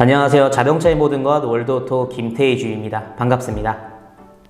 안녕하세요. 자동차의 모든 것 월드오토 김태희 주입니다. 반갑습니다.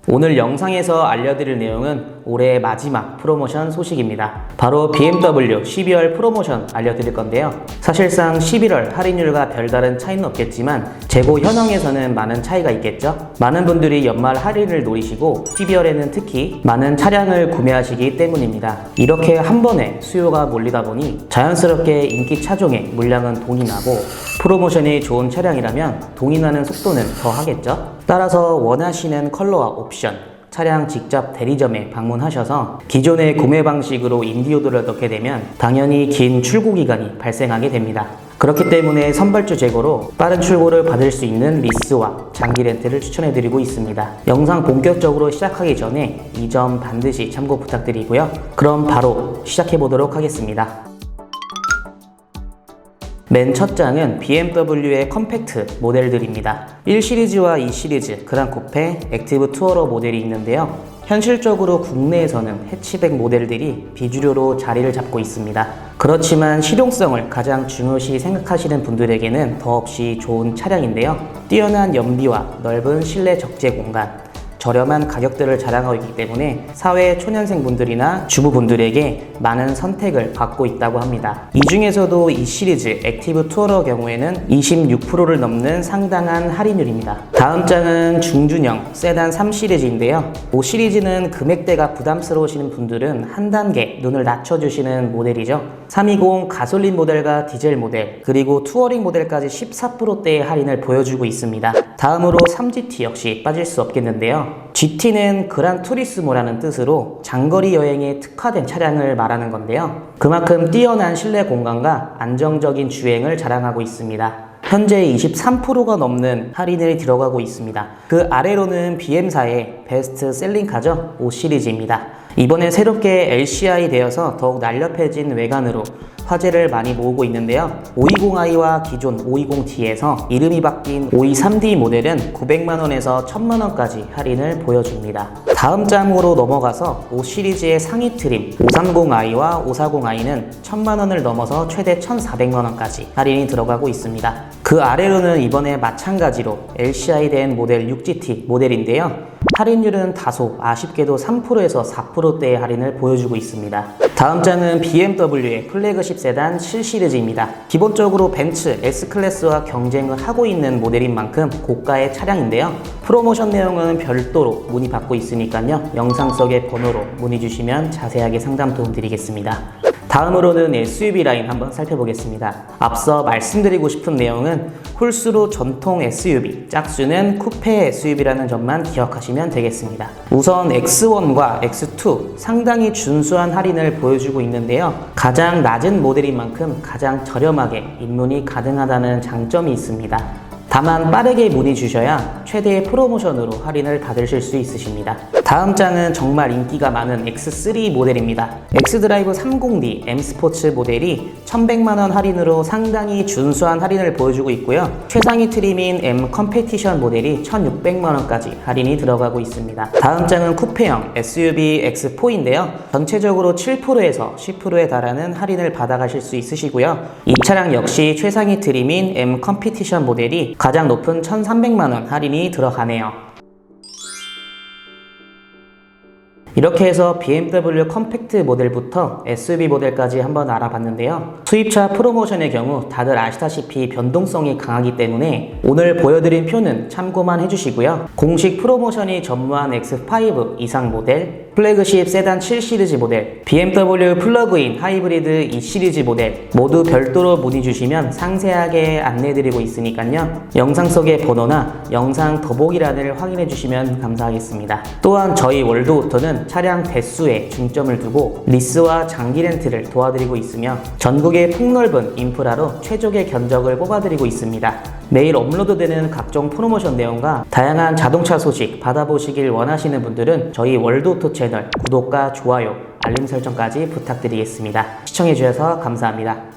오늘 영상에서 알려드릴 내용은 올해 마지막 프로모션 소식입니다. 바로 BMW 12월 프로모션 알려드릴 건데요. 사실상 11월 할인율과 별다른 차이는 없겠지만 재고 현황에서는 많은 차이가 있겠죠. 많은 분들이 연말 할인을 노리시고 12월에는 특히 많은 차량을 구매하시기 때문입니다. 이렇게 한 번에 수요가 몰리다 보니 자연스럽게 인기 차종의 물량은 동이 나고 프로모션이 좋은 차량이라면 동이 나는 속도는 더 하겠죠. 따라서 원하시는 컬러와 옵션, 차량 직접 대리점에 방문하셔서 기존의 구매 방식으로 인디오드를 넣게 되면 당연히 긴 출고 기간이 발생하게 됩니다. 그렇기 때문에 선발주 재고로 빠른 출고를 받을 수 있는 리스와 장기 렌트를 추천해드리고 있습니다. 영상 본격적으로 시작하기 전에 이 점 반드시 참고 부탁드리고요. 그럼 바로 시작해보도록 하겠습니다. 맨 첫 장은 BMW의 컴팩트 모델들입니다. 1 시리즈와 2 시리즈, 그란 쿠페, 액티브 투어러 모델이 있는데요. 현실적으로 국내에서는 해치백 모델들이 비주류로 자리를 잡고 있습니다. 그렇지만 실용성을 가장 중요시 생각하시는 분들에게는 더없이 좋은 차량인데요. 뛰어난 연비와 넓은 실내 적재 공간, 저렴한 가격대를 자랑하고 있기 때문에 사회 초년생 분들이나 주부분들에게 많은 선택을 받고 있다고 합니다. 이 중에서도 이 시리즈 액티브 투어러 경우에는 26%를 넘는 상당한 할인율입니다. 다음 장은 중준형 세단 3 시리즈인데요. 5 시리즈는 금액대가 부담스러우시는 분들은 한 단계 눈을 낮춰주시는 모델이죠. 320 가솔린 모델과 디젤 모델 그리고 투어링 모델까지 14%대의 할인을 보여주고 있습니다. 다음으로 3GT 역시 빠질 수 없겠는데요. GT는 그란 투리스모라는 뜻으로 장거리 여행에 특화된 차량을 말하는 건데요. 그만큼 뛰어난 실내 공간과 안정적인 주행을 자랑하고 있습니다. 현재 23%가 넘는 할인이 들어가고 있습니다. 그 아래로는 BM사의 베스트 셀링카죠. 5 시리즈입니다. 이번에 새롭게 LCI 되어서 더욱 날렵해진 외관으로 화제를 많이 모으고 있는데요. 520i와 기존 520D에서 이름이 바뀐 523D 모델은 900만원에서 1000만원까지 할인을 보여줍니다. 다음 장으로 넘어가서 5 시리즈의 상위 트림 530i와 540i는 1000만원을 넘어서 최대 1400만원까지 할인이 들어가고 있습니다. 그 아래로는 이번에 마찬가지로 LCI 된 모델 6GT 모델인데요. 할인율은 다소 아쉽게도 3%에서 4%대의 할인을 보여주고 있습니다. 다음 장은 BMW의 플래그십 세단 7 시리즈입니다. 기본적으로 벤츠 S클래스와 경쟁을 하고 있는 모델인 만큼 고가의 차량인데요. 프로모션 내용은 별도로 문의 받고 있으니까요. 영상 속의 번호로 문의 주시면 자세하게 상담 도움 드리겠습니다. 다음으로는 SUV 라인 한번 살펴보겠습니다. 앞서 말씀드리고 싶은 내용은 홀수로 전통 SUV, 짝수는 쿠페 SUV라는 점만 기억하시면 되겠습니다. 우선 X1과 X2 상당히 준수한 할인을 보여주고 있는데요. 가장 낮은 모델인 만큼 가장 저렴하게 입문이 가능하다는 장점이 있습니다. 다만 빠르게 문의 주셔야 최대의 프로모션으로 할인을 받으실 수 있으십니다. 다음 장은 정말 인기가 많은 X3 모델입니다. X드라이브 30D M 스포츠 모델이 1100만원 할인으로 상당히 준수한 할인을 보여주고 있고요. 최상위 트림인 M 컴페티션 모델이 1600만원까지 할인이 들어가고 있습니다. 다음 장은 쿠페형 SUV X4인데요. 전체적으로 7%에서 10%에 달하는 할인을 받아가실 수 있으시고요. 이 차량 역시 최상위 트림인 M 컴피티션 모델이 가장 높은 1,300만원 할인이 들어가네요. 이렇게 해서 BMW 컴팩트 모델부터 SUV 모델까지 한번 알아봤는데요. 수입차 프로모션의 경우 다들 아시다시피 변동성이 강하기 때문에 오늘 보여드린 표는 참고만 해주시고요. 공식 프로모션이 전무한 X5 이상 모델, 플래그십 세단 7 시리즈 모델, BMW 플러그인 하이브리드 2 시리즈 모델 모두 별도로 문의 주시면 상세하게 안내드리고 있으니까요. 영상 속의 번호나 영상 더보기란을 확인해 주시면 감사하겠습니다. 또한 저희 월드오토는 차량 대수에 중점을 두고 리스와 장기 렌트를 도와드리고 있으며 전국의 폭넓은 인프라로 최적의 견적을 뽑아드리고 있습니다. 매일 업로드되는 각종 프로모션 내용과 다양한 자동차 소식 받아보시길 원하시는 분들은 저희 월드오토 채널 구독과 좋아요, 알림 설정까지 부탁드리겠습니다. 시청해주셔서 감사합니다.